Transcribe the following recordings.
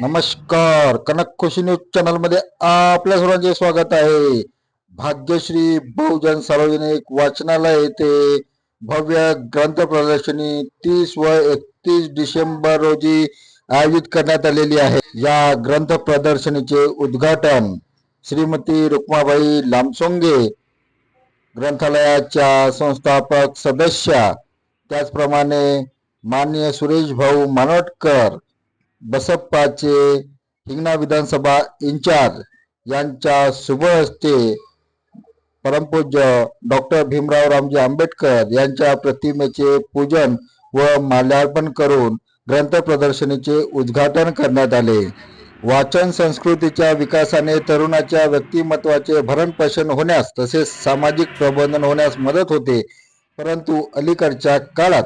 नमस्कार. कनक खुशी न्यूज चॅनलमध्ये आपल्या सर्वांचे स्वागत आहे. भाग्यश्री बहुजन सार्वजनिक वाचनालय येथे भव्य ग्रंथ प्रदर्शनी तीस व एकतीस डिसेंबर रोजी आयोजित करण्यात आलेली आहे. या ग्रंथ प्रदर्शनीचे उद्घाटन श्रीमती रुक्माबाई लामसोंगे ग्रंथालयाच्या संस्थापक सदस्या त्याचप्रमाणे माननीय सुरेश भाऊ मानोटकर बसप्पाचे हिंगणा विधानसभा इंचार्ज यांच्या शुभ हस्ते परमपूज्य डॉक्टर भीमराव रामजी आंबेडकर यांच्या प्रतिमेचे पूजन व माल्यार्पण करून ग्रंथ प्रदर्शनीचे उद्घाटन करण्यात आले. वाचन संस्कृतीच्या विकासाने तरुणाच्या व्यक्तिमत्वाचे भरणपोषण होण्यास तसेच सामाजिक प्रबंधन होण्यास मदत होते परंतु अलीकडच्या काळात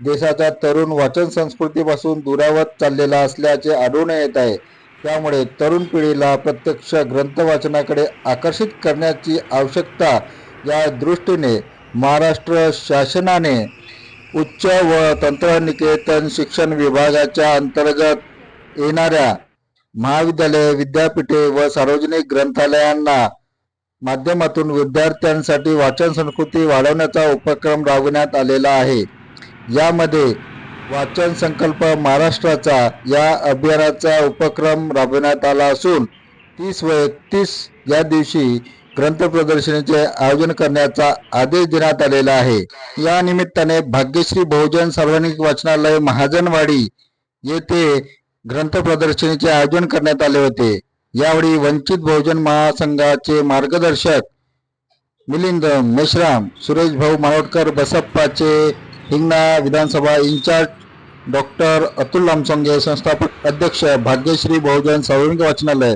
देशाचा तरुण वाचन संस्कृतीपासून दुरावत चाललेला असल्याचे आढळून येत आहे. त्यामुळे तरुण पिढीला प्रत्यक्ष ग्रंथ वाचनाकडे आकर्षित करण्याची आवश्यकता या दृष्टीने महाराष्ट्र शासनाने उच्च व तंत्रनिकेतन शिक्षण विभागाच्या अंतर्गत येणाऱ्या महाविद्यालय विद्यापीठे व सार्वजनिक ग्रंथालयांना माध्यमातून विद्यार्थ्यांसाठी वाचन संस्कृती वाढवण्याचा उपक्रम राबवण्यात आलेला आहे. यामध्ये वाचन संकल्प महाराष्ट्राचा या अभियानाचा उपक्रम राबविण्यात आला असून तीस व एकतीस या दिवशी ग्रंथ प्रदर्शनीचे आयोजन करण्याचा आदेश देण्यात आलेला आहे. या निमित्ताने भाग्यश्री बहुजन सार्वजनिक वाचनालय महाजनवाडी येथे ग्रंथ प्रदर्शनीचे आयोजन करण्यात आले होते. यावेळी वंचित बहुजन महासंघाचे मार्गदर्शक मिलिंद मेश्राम सुरेश भाऊ मानोटकर बसप्पाचे हिंगणा विधानसभा in charge doctor Atul Lamsonge संस्थापक अध्यक्ष भाग्यश्री बहुजन सार्वजनिक वाचनालय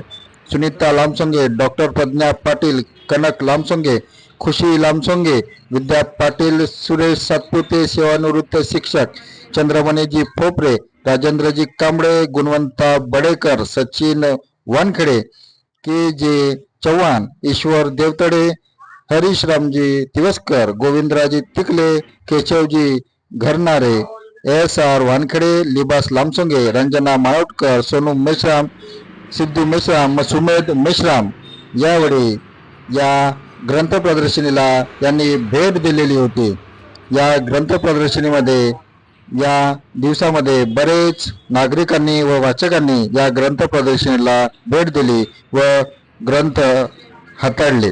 सुनीता लामसोंगे डॉक्टर प्रज्ञा पाटील कनक लामसोंगे खुशी लामसोंगे विद्या पाटील सुरेश सातपुते सेवानिवृत्त शिक्षक चंद्रमणीजी फोपरे Rajendraji Kamble गुणवंता Badekar Sachin Wankhede K J Chavan Ishwar Devtade Harish Ramji Tiwaskar Govindraji Tikle Keshavji Gharnare S R Wankhede Libas Lamsonge Ranjana माळवटकर Sonu Meshram Sidhu Meshram व सुमेध मेश्राम यावेळी या ग्रंथ प्रदर्शनीला यांनी भेट दिलेली होती. या ग्रंथ प्रदर्शनीमध्ये या दिवसामध्ये बरेच नागरिकांनी व वाचकांनी या ग्रंथ प्रदर्शनीला भेट दिली व ग्रंथ हाताळले.